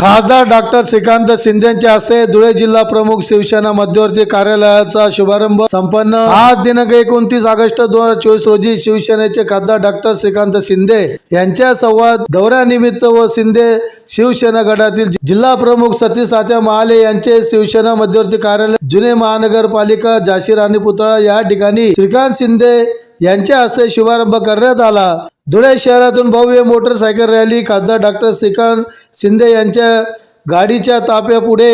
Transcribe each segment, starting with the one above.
खासदार डॉक्टर श्रीकांत शिंदेच्या हस्ते धुळे जिल्हा प्रमुख शिवसेना मध्यवर्ती कार्यालयाचा शुभारंभ संपन्न. आज दिनांक एकोणतीस ऑगस्ट दोन हजार चोवीस रोजी शिवसेनेचे खासदार डॉक्टर श्रीकांत शिंदे यांच्या संवाद दौऱ्यानिमित्त व शिंदे शिवसेना गटातील जिल्हा प्रमुख सतीश सात्या महाले यांचे शिवसेना मध्यवर्ती कार्यालय जुने महानगरपालिका झाशी राणी पुतळा या ठिकाणी श्रीकांत शिंदे यांच्या हस्ते शुभारंभ करण्यात आला. धुळे शहरातून भव्य मोटरसायकल रॅली खासदार डॉक्टर श्रीकांत शिंदे यांच्या गाडीच्या ताप्यापुढे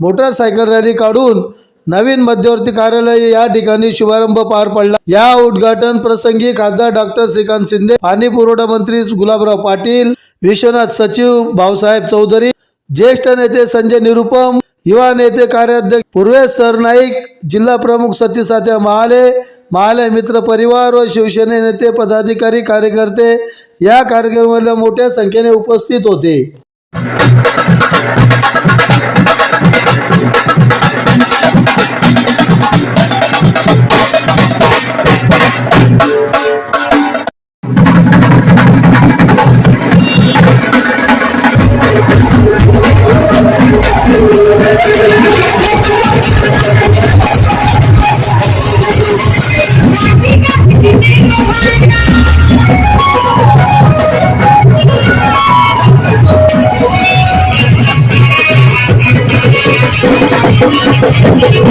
मोटरसायकल रॅली काढून नवीन मध्यवर्ती कार्यालय या ठिकाणी शुभारंभ पार पडला. या उद्घाटन प्रसंगी खासदार डॉक्टर श्रीकांत शिंदे पाणी पुरवठा मंत्री गुलाबराव पाटील विश्वनाथ सचिव भाऊसाहेब चौधरी ज्येष्ठ नेते संजय निरुपम युवा नेते कार्याध्यक्ष पूर्वेश सरनाईक जिल्हा प्रमुख सतीसाच्या महाले महालय मित्र परिवार व शिवसेने नेते पदाधिकारी कार्यकर्ते या कार्यक्रमाला मोठ्या संख्येने उपस्थित होते.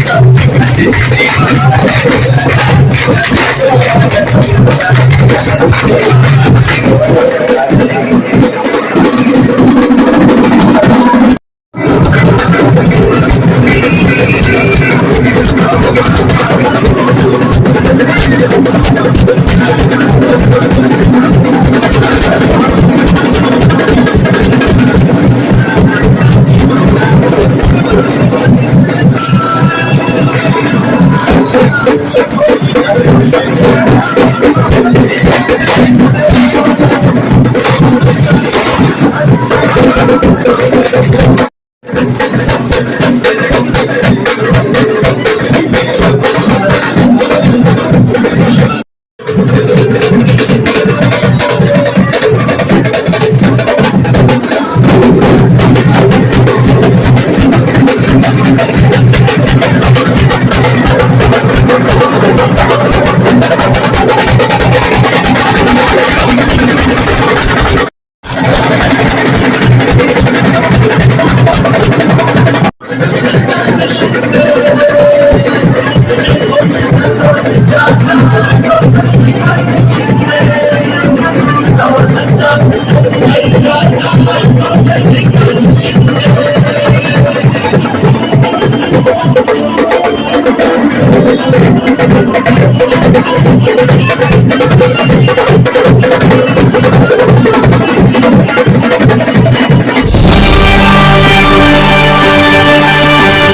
I'm sorry.